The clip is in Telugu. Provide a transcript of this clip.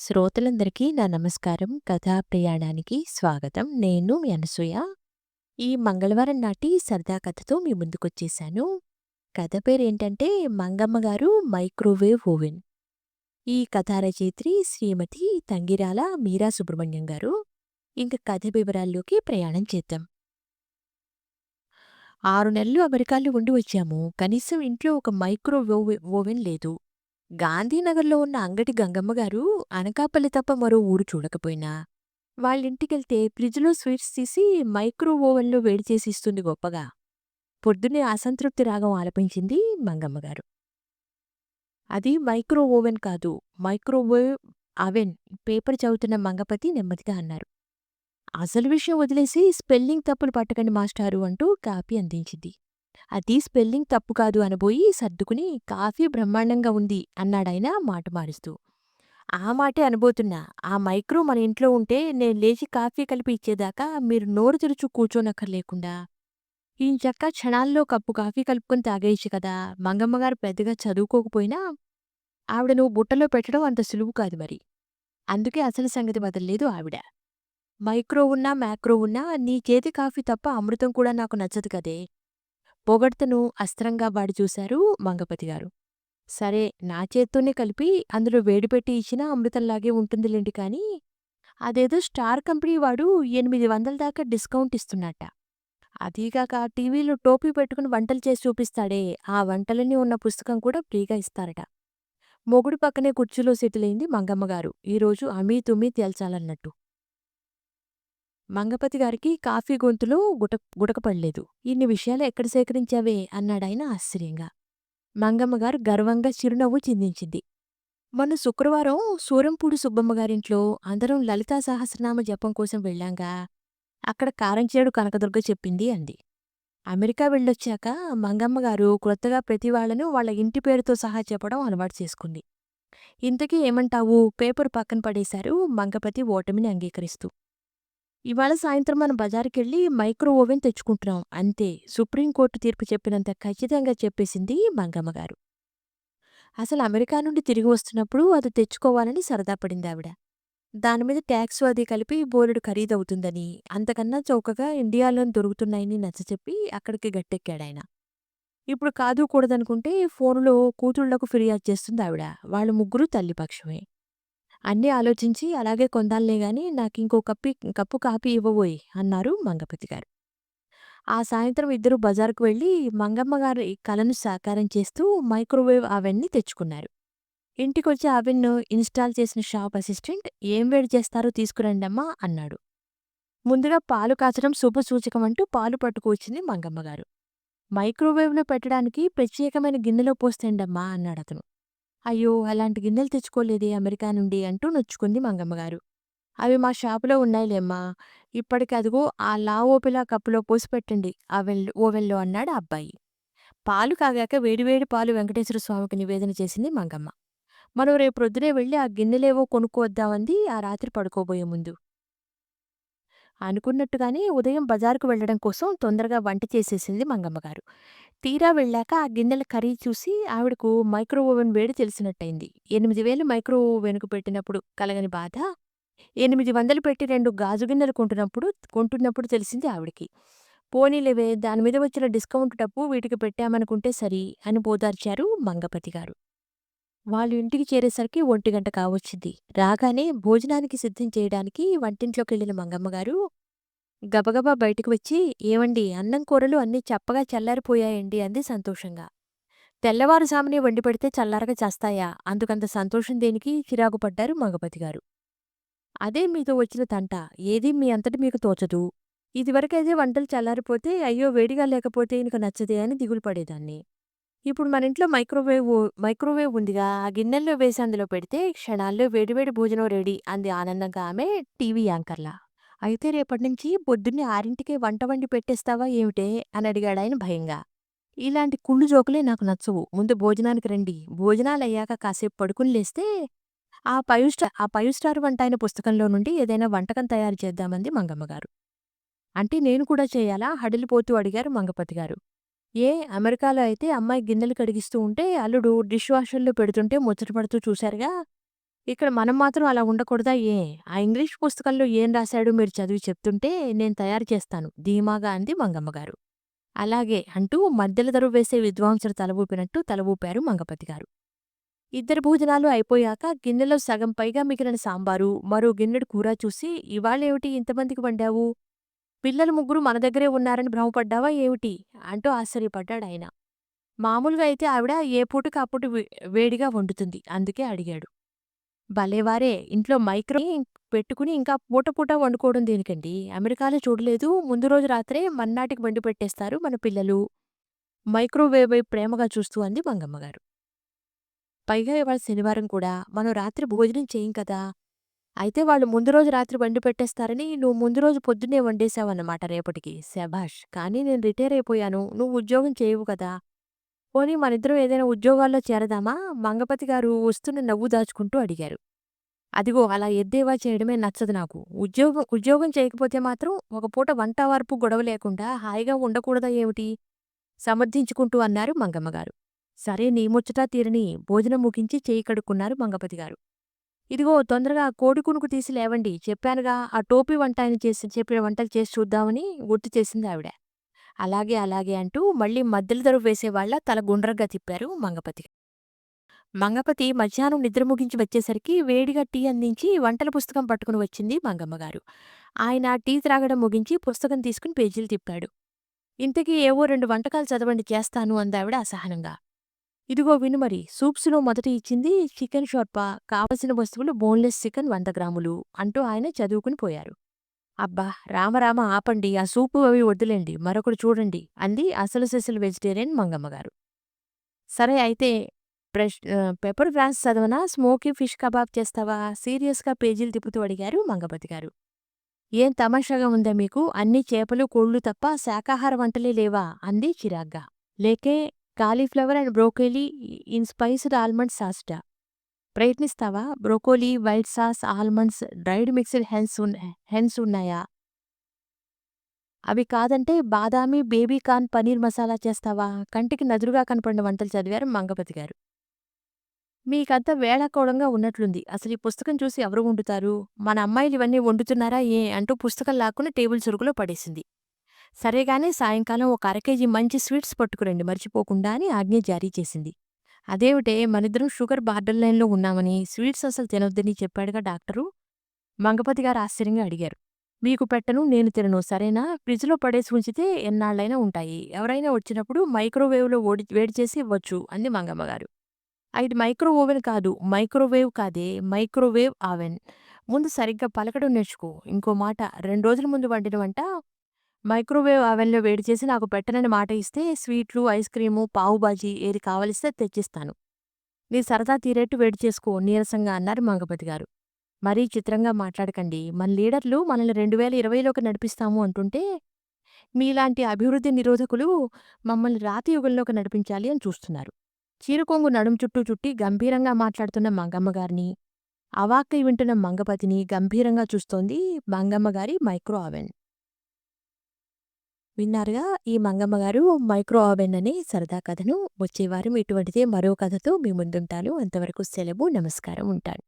శ్రోతలందరికీ నా నమస్కారం. కథా ప్రయాణానికి స్వాగతం. నేను మీ అనసూయ. ఈ మంగళవారం నాటి సరదా కథతో మీ ముందుకొచ్చేశాను. కథ పేరేంటంటే 'మంగమ్మ గారు మైక్రోవేవ్ ఓవెన్'. ఈ కథా రచయిత్రి శ్రీమతి తంగిరాల మీరా సుబ్రహ్మణ్యం గారు. ఇంక కథ వివరాల్లోకి ప్రయాణం చేద్దాం. ఆరు నెలలు అమెరికాలో ఉండి వచ్చాము. కనీసం ఇంట్లో ఒక మైక్రోవేవ్ ఓవెన్ లేదు. గాంధీనగర్‌లో ఉన్న అంగటి గంగమ్మ గారు అనకాపల్లి తప్ప మరో ఊరు చూడకపోయినా, వాళ్ళింటికెళ్తే ఫ్రిడ్జ్‌లో స్వీట్స్ తీసి మైక్రో ఓవెన్‌లో వేడి చేసి ఇస్తుంది గొప్పగా. పొద్దున్నే అసంతృప్తి రాగం ఆలపించింది మంగమ్మగారు అది మైక్రో ఓవెన్ కాదు. మైక్రోవేవ్ అవెన్ పేపర్ చదువుతున్న మంగపతి నెమ్మదిగా అన్నారు. అసలు విషయం వదిలేసి స్పెల్లింగ్ తప్పులు పట్టకండి మాస్టారు అంటూ కాపీ అందించింది. అది స్పెల్లింగ్ తప్పు కాదు అనబోయి సర్దుకుని కాఫీ బ్రహ్మాండంగా ఉంది అన్నాడాయన మాట మారుస్తూ. ఆ మాటే అనబోతున్నా. ఆ మైక్రో మన ఇంట్లో ఉంటే నేను లేచి కాఫీ కలిపి ఇచ్చేదాకా మీరు నోరు తెరుచు కూర్చోనక్కర్లేకుండా ఈంచక్కా క్షణాల్లో కప్పు కాఫీ కలుపుకొని తాగేయచ్చు కదా! మంగమ్మగారు పెద్దగా చదువుకోకపోయినా ఆవిడ నువ్వు బుట్టలో పెట్టడం అంత సులువు కాదు మరి. అందుకే అసలు సంగతి వదలలేదు ఆవిడ. మైక్రో ఉన్నా, మ్యాక్రో ఉన్నా నీ చేతి కాఫీ తప్ప అమృతం కూడా నాకు నచ్చదు కదే! పొగడ్తను అస్త్రంగా వాడి చూశారు మంగపతిగారు. సరే నా చేత్తోనే కలిపి అందులో వేడిపెట్టి ఇచ్చినా అమృతంలాగే ఉంటుందిలేండి కానీ, అదేదో స్టార్ కంపెనీ వాడు ఎనిమిది వందల దాకా డిస్కౌంట్ ఇస్తున్నట్ట. అదీగాక టీవీలో టోపీ పెట్టుకుని వంటలు చేసి చూపిస్తాడే, ఆ వంటలన్నీ ఉన్న పుస్తకం కూడా ఫ్రీగా ఇస్తారట. మొగుడు పక్కనే కుర్చీలో సెటిలైంది మంగమ్మగారు. ఈరోజు అమీ తుమీ తేల్చాలన్నట్టు. మంగపతి గారికి కాఫీ గొంతులో గుట గుటకపడలేదు. ఇన్ని విషయాలు ఎక్కడ సేకరించావే అన్నాడాయన ఆశ్చర్యంగా. మంగమ్మగారు గర్వంగా చిరునవ్వు చిందించింది. మొన్న శుక్రవారం సూరంపూడి సుబ్బమ్మగారింట్లో అందరం లలితా సహస్రనామ జపం కోసం వెళ్ళాంగా. అక్కడ కారంచేడు కనకదుర్గ చెప్పింది అంది. అమెరికా వెళ్ళొచ్చాక మంగమ్మగారు క్రొత్తగా ప్రతి వాళ్ళను వాళ్ళ ఇంటి పేరుతో సహా చెప్పడం అలవాటు చేసుకుంది. ఇంతకీ ఏమంటావు పేపర్ పక్కన పడేశారు మంగపతి ఓటమిని అంగీకరిస్తూ. ఇవాళ సాయంత్రం మనం బజారుకెళ్ళి మైక్రో ఓవెన్ తెచ్చుకుంటున్నాం అంతే సుప్రీంకోర్టు తీర్పు చెప్పినంత ఖచ్చితంగా చెప్పేసింది మంగమ్మగారు. అసలు అమెరికా నుండి తిరిగి వస్తున్నప్పుడు అది తెచ్చుకోవాలని సరదా పడిందావిడ. దానిమీద ట్యాక్స్ అది కలిపి బోలెడు ఖరీదవుతుందని, అంతకన్నా చౌకగా ఇండియాలో దొరుకుతున్నాయని నచ్చచెప్పి అక్కడికి గట్టెక్కాడాయన. ఇప్పుడు కాదు కూడదనుకుంటే ఫోనులో కూతుళ్ళకు ఫిర్యాదు చేస్తుంది ఆవిడ వాళ్ళు ముగ్గురూ తల్లిపక్షమే. అన్నీ ఆలోచించి అలాగే కొందాలనే గాని నాకింకో కప్పి కప్పు కాఫీ ఇవ్వబోయి అన్నారు మంగపతిగారు. ఆ సాయంత్రం ఇద్దరూ బజారుకు వెళ్ళి మంగమ్మగారి కలను సాకారం చేస్తూ మైక్రోవేవ్ అవెన్‌ని తెచ్చుకున్నారు. ఇంటికొచ్చి అవెన్‌ను ఇన్‌స్టాల్ చేసిన షాప్ అసిస్టెంట్ ఏం వేడి చేస్తారో తీసుకురండమ్మా అన్నాడు. ముందుగా పాలు కాచడం శుభసూచకం అంటూ పాలు పట్టుకువచ్చింది మంగమ్మగారు. మైక్రోవేవ్‌లో పెట్టడానికి ప్రత్యేకమైన గిన్నెలో పోస్తేండమ్మా అన్నాడతను. అయ్యో! అలాంటి గిన్నెలు తెచ్చుకోలేదే అమెరికా నుండి అంటూ నొచ్చుకుంది మంగమ్మగారు. అవి మా షాపులో ఉన్నాయిలేమ్మా. ఇప్పటికి అదిగో ఆ లావోపిలా కప్పులో పోసి పెట్టండి అవెల్ ఓవెన్‌లో అన్నాడు ఆ అబ్బాయి. పాలు కాగాక వేడివేడి పాలు వెంకటేశ్వర స్వామికి నివేదన చేసింది మంగమ్మ. మనం రేపొద్దునే వెళ్ళి ఆ గిన్నెలేవో కొనుక్కొద్దామంది ఆ రాత్రి పడుకోబోయే ముందు. అనుకున్నట్టుగానే ఉదయం బజారుకు వెళ్ళడం కోసం తొందరగా వంట చేసేసింది మంగమ్మగారు. తీరా వెళ్ళాక ఆ గిన్నెల కర్రీ చూసి ఆవిడకు మైక్రో ఓవెన్ వేడి తెలిసినట్టయింది. ఎనిమిది వేలు మైక్రో ఓవెన్‌కు పెట్టినప్పుడు కలగని బాధ, ఎనిమిది వందలు పెట్టి రెండు గాజు గిన్నెలు కొంటున్నప్పుడు కొంటున్నప్పుడు తెలిసింది ఆవిడకి. పోనీలేవే దానిమీద వచ్చిన డిస్కౌంట్ డబ్బు వీటికి పెట్టామనుకుంటే సరి అని ఓదార్చారు మంగపతిగారు. వాళ్ళు ఇంటికి చేరేసరికి ఒంటిగంట కావచ్చింది. రాగానే భోజనానికి సిద్ధం చేయడానికి వంటింట్లోకెళ్ళిన మంగమ్మగారు గబగబా బయటకు వచ్చి ఏవండి అన్నం కూరలు అన్నీ చప్పగా చల్లారిపోయాయండి అంది సంతోషంగా. తెల్లవారుజామునే వండిపెడితే చల్లారగా చస్తాయా అందుకంత సంతోషం దేనికి చిరాకు పడ్డారు మంగపతిగారు. అదే మీతో వచ్చిన తంట ఏదీ మీ అంతటి మీకు తోచదు. ఇదివరకైతే వంటలు చల్లారిపోతే అయ్యో వేడిగా లేకపోతే ఈయనకు నచ్చదే అని దిగులు పడేదాన్ని. ఇప్పుడు మన ఇంట్లో మైక్రోవేవ్ మైక్రోవేవ్ ఉందిగా ఆ గిన్నెల్లో వేసి అందులో పెడితే క్షణాల్లో వేడివేడి భోజనం రెడీ అంది ఆనందంగా ఆమె టీవీ యాంకర్‌లా. అయితే రేపట్నించి పొద్దున్నే ఆరింటికే వంట వండి పెట్టేస్తావా ఏమిటే అని అడిగాడాయన భయంగా. ఇలాంటి కుళ్ళు జోకులే నాకు నచ్చవు. ముందు భోజనానికి రండి. భోజనాలయ్యాక కాసేపు పడుకుని లేస్తే ఆ ఫైవ్ ఆ ఫైవ్ వంట అయిన పుస్తకంలో నుండి ఏదైనా వంటకం తయారు చేద్దామంది మంగమ్మగారు. అంటే నేను కూడా చేయాలా హడలిపోతూ అడిగారు మంగపతిగారు. ఏ అమెరికాలో అయితే అమ్మాయి గిన్నెలు కడిగిస్తూ ఉంటే అల్లుడు డిష్ వాషర్‌లో పెడుతుంటే ముచ్చటపడుతూ చూశారుగా. ఇక్కడ మనం మాత్రం అలా ఉండకూడదా ఏ? ఆ ఇంగ్లీష్ పుస్తకంలో ఏం రాశాడో మీరు చదివి చెప్తుంటే నేను తయారు చేస్తాను ధీమాగా అంది మంగమ్మగారు. అలాగే అంటూ మధ్యల దరువు వేసే విద్వాంసులు తలవూపినట్టు తలవూపారు మంగపతి గారు ఇద్దరు భోజనాలు అయిపోయాక గిన్నెలో సగం పైగా మిగిలిన సాంబారు, మరో గిన్నెడు కూర చూసి ఇవాళేమిటి ఇంతమందికి వండావు? పిల్లలు ముగ్గురు మన దగ్గరే ఉన్నారని భ్రమపడ్డావా ఏమిటి? అంటూ ఆశ్చర్యపడ్డాడు ఆయన మామూలుగా అయితే ఆవిడ ఏ పూటకు అప్పుడు వేడిగా వండుతుంది. అందుకే అడిగాడు. భలేవారే ఇంట్లో మైక్రో పెట్టుకుని ఇంకా పూట పూట వండుకోవడం దేనికండి? అమెరికాలో చూడలేదు ముందు రోజు రాత్రే మన్నాటికి వండి పెట్టేస్తారు మన పిల్లలు. మైక్రోవేవ్ వైపు ప్రేమగా చూస్తూ అంది మంగమ్మగారు. పైగా ఇవాళ శనివారం కూడా మనం రాత్రి భోజనం చేయం కదా! అయితే వాళ్ళు ముందు రోజు రాత్రి బండి పెట్టేస్తారని నువ్వు ముందు రోజు పొద్దున్నే వండేశావన్నమాట రేపటికి. శభాష్! కానీ నేను రిటైర్ అయిపోయాను. నువ్వు ఉద్యోగం చేయవు కదా! పోనీ మనిద్దరం ఏదైనా ఉద్యోగాల్లో చేరదామా? మంగపతిగారు వస్తున్న నవ్వు దాచుకుంటూ అడిగారు. అదిగో అలా ఎద్దేవా చేయడమే నచ్చదు నాకు. ఉద్యోగం ఉద్యోగం చేయకపోతే మాత్రం ఒక పూట వంట వార్పు గొడవ లేకుండా హాయిగా ఉండకూడదా ఏమిటి? సమర్థించుకుంటూ అన్నారు మంగమ్మగారు. సరే నీ ముచ్చటా తీరని భోజనం ముగించి చేయి కడుక్కున్నారు మంగపతిగారు. ఇదిగో తొందరగా కోడి కునుకు తీసి లేవండి చెప్పానుగా ఆ టోపీ వంట ఆయన చేసి చెప్పిన వంటలు చేసి చూద్దామని గుర్తు చేసింది ఆవిడ. అలాగే అలాగే అంటూ మళ్ళీ మద్దెల దరువు వేసేవాళ్ళ తల గుండ్రగా తిప్పారు మంగపతి. మంగపతి మధ్యాహ్నం నిద్ర ముగించి వచ్చేసరికి వేడిగా టీ అందించి వంటల పుస్తకం పట్టుకుని వచ్చింది మంగమ్మగారు. ఆయన టీ త్రాగడం ముగించి పుస్తకం తీసుకుని పేజీలు తిప్పాడు. ఇంతకీ ఏవో రెండు వంటకాలు చదవండి చేస్తాను అందావిడ అసహనంగా. ఇదిగో విను మరి సూప్స్‌లో మొదట ఇచ్చింది చికెన్ షోర్పా కావలసిన వస్తువులు బోన్‌లెస్ చికెన్ వంద గ్రాములు అంటూ ఆయన చదువుకుని పోయారు. అబ్బా! రామరామ ఆపండి ఆ సూపు అవి వద్దులేండి మరొకడు చూడండి అంది అసలు సిసలు వెజిటేరియన్ మంగమ్మగారు. సరే అయితే ప్రెష్ పెప్పర్ ఫ్రాన్స్ చదవనా? స్మోకీ ఫిష్ కబాబ్ చేస్తావా? సీరియస్‌గా పేజీలు తిప్పుతూ అడిగారు మంగపతిగారు. ఏం తమాషాగా ఉందా మీకు? అన్ని చేపలు, కోళ్ళు తప్ప శాకాహార వంటలే లేవా? అంది చిరాగ్గా. లేకే cauliflower and broccoli in spiced almond సాస్టా ప్రయత్నిస్తావా? Broccoli, white sauce, almonds, dried mixed hens hens ఉన్నాయా? అవి కాదంటే బాదామి, బేబీ కార్న్ పనీర్ మసాలా చేస్తావా? కంటికి నదురుగా కనపడిన వంటలు చదివారు మంగపతిగారు. మీకంతా వేళాకోళంగా ఉన్నట్లుంది. అసలు ఈ పుస్తకం చూసి ఎవరు వండుతారు? మన అమ్మాయిలు ఇవన్నీ వండుతున్నారా ఏ? అంటూ పుస్తకం లాక్కుని టేబుల్ చురుకులో పడేసింది. సరేగానే సాయంకాలం ఒక అరకేజీ మంచి స్వీట్స్ పట్టుకురండి మర్చిపోకుండా అని ఆజ్ఞ జారీ చేసింది. అదేమిటే మనిద్దరం షుగర్ బార్డర్ లైన్‌లో ఉన్నామని, స్వీట్స్ అసలు తినొద్దని చెప్పాడుగా డాక్టరు? మంగపతి గారు ఆశ్చర్యంగా అడిగారు. మీకు పెట్టను నేను తినను సరేనా? ఫ్రిడ్జ్‌లో పడేసి ఉంచితే ఎన్నాళ్ళైనా ఉంటాయి. ఎవరైనా వచ్చినప్పుడు మైక్రోవేవ్‌లో ఓడి వేడి చేసి ఇవ్వచ్చు అంది మంగమ్మగారు. అది మైక్రో ఓవెన్ కాదు. మైక్రోవేవ్ కాదే మైక్రోవేవ్ ఆవెన్ ముందు సరిగ్గా పలకడం నేర్చుకో. ఇంకో మాట రెండు రోజుల ముందు వండిన వంట మైక్రోవేవ్ అవెన్‌లో వేడి చేసి నాకు పెట్టనని మాట ఇస్తే స్వీట్లు, ఐస్ క్రీము, పావుబాజీ ఏది కావలిస్తే తెచ్చిస్తాను. నీ సరదా తీరేట్టు వేడి చేసుకో నీరసంగా అన్నారు మంగపతిగారు. మరీ చిత్రంగా మాట్లాడకండి. మన లీడర్లు మనల్ని 2020లోకి నడిపిస్తాము అంటుంటే, మీలాంటి అభివృద్ధి నిరోధకులు మమ్మల్ని రాతి యుగంలోకి నడిపించాలి అని చూస్తున్నారు. చీరకొంగు నడుం చుట్టూ చుట్టి గంభీరంగా మాట్లాడుతున్న మంగమ్మగారిని, అవాక్కై వింటున్న మంగపతిని గంభీరంగా చూస్తోంది మంగమ్మగారి మైక్రో అవెన్. విన్నారుగా? ఈ మంగమ్మ గారు మైక్రో ఓవెన్ అని సరదా కథను వచ్చే వారం ఇటువంటిదే మరో కథతో మీ ముందుంటాను. అంతవరకు సెలవు నమస్కారం ఉంటాను.